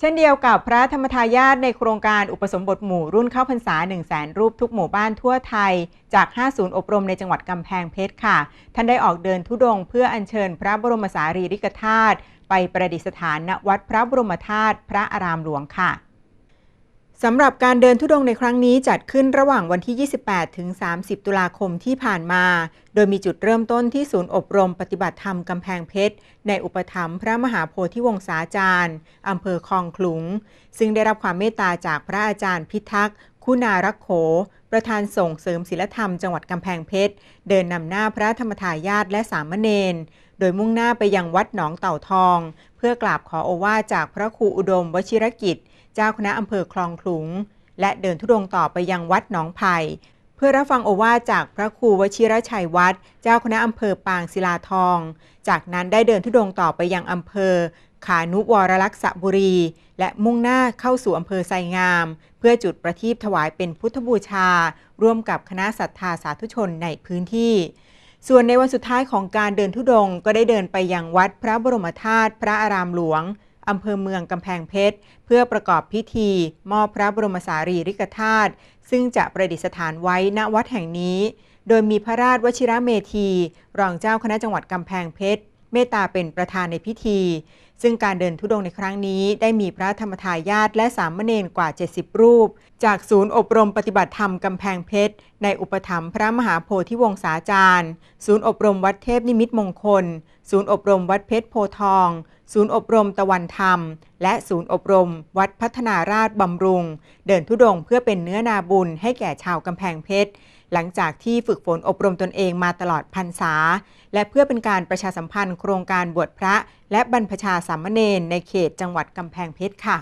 เช่นเดียวกับพระธรรมทายาทในโครงการอุปสมบทหมู่รุ่นเข้าพรรษา 1 0 0 0 0แสนรูปทุกหมู่บ้านทั่วไทย จาก 5 ศูนย์อบรมในจังหวัดกำแพงเพชรค่ะ ท่านได้ออกเดินทุดงเพื่ออัญเชิญพระบรมสารีริกธาตุไปประดิษฐานณวัดพระบรมธาตุพระอารามหลวงค่ะ สำหรับการเดินทุดงค์ในครั้งนี้จัดขึ้นระหว่างวันที่ 28 ถึง 30 ตุลาคมที่ผ่านมา โดยมีจุดเริ่มต้นที่ศูนย์อบรมปฏิบัติธรรมกำแพงเพชร ในอุปถัมภ์พระมหาโพธิวงศาจารย์อำเภอคลองขลุง ซึ่งได้รับความเมตตาจากพระอาจารย์พิทักษ์คุณารักโข ประธานส่งเสริมศิลธรรมจังหวัดกำแพงเพชร เดินนำหน้าพระธรรมทายาทและสามเณร โดยมุ่งหน้าไปยังวัดหนองเต่าทอง เพื่อกราบขอโอวาจากพระครูอุดมวชิรกิจ เจ้าคณะอำเภอคลองขลุง และเดินทุดงต่อไปยังวัดหนองไผ่เพื่อรับฟังโอวาจากพระครูวชิรชัยวัดเจ้าคณะอำเภอปางศิลาทอง จากนั้นได้เดินทุดงต่อไปยังอำเภอ ขานุวรลักษบุรี และมุ่งหน้าเข้าสู่อำเภอไซงาม เพื่อจุดประทีปถวายเป็นพุทธบูชา ร่วมกับคณะศรัทธาสาธุชนในพื้นที่ ส่วนในวันสุดท้ายของการเดินทุดงก็ได้เดินไปยังวัดพระบรมธาตุพระอารามหลวงอำเภอเมืองกำแพงเพชร เพื่อประกอบพิธี มอบพระบรมสารีริกธาตุซึ่งจะประดิษฐานไว้ณวัดแห่งนี้ โดยมีพระราชวชิระเมธี รองเจ้าคณะจังหวัดกำแพงเพชร เมตตาเป็นประธานในพิธี ซึ่งการเดินทุดงค์ในครั้งนี้ได้มีพระธรรมทายาทและสามเณรกว่า 70 รูป จากศูนย์อบรมปฏิบัติธรรมกำแพงเพชร ในอุปถัมภ์พระมหาโพธิวงศาจารย์ ศูนย์อบรมวัดเทพนิมิตมงคล ศูนย์อบรมวัดเพชรโพทอง ศูนย์อบรมตะวันธรรม และศูนย์อบรม วัดพัฒนาราชบำรุง เดินทุดงค์เพื่อเป็นเนื้อนาบุญให้แก่ชาวกำแพงเพชร หลังจากที่ฝึกฝนอบรมตนเองมาตลอดพรรษา และเพื่อเป็นการประชาสัมพันธ์โครงการบวชพระ และบรรพชาสามเณรในเขตจังหวัดกำแพงเพชรค่ะ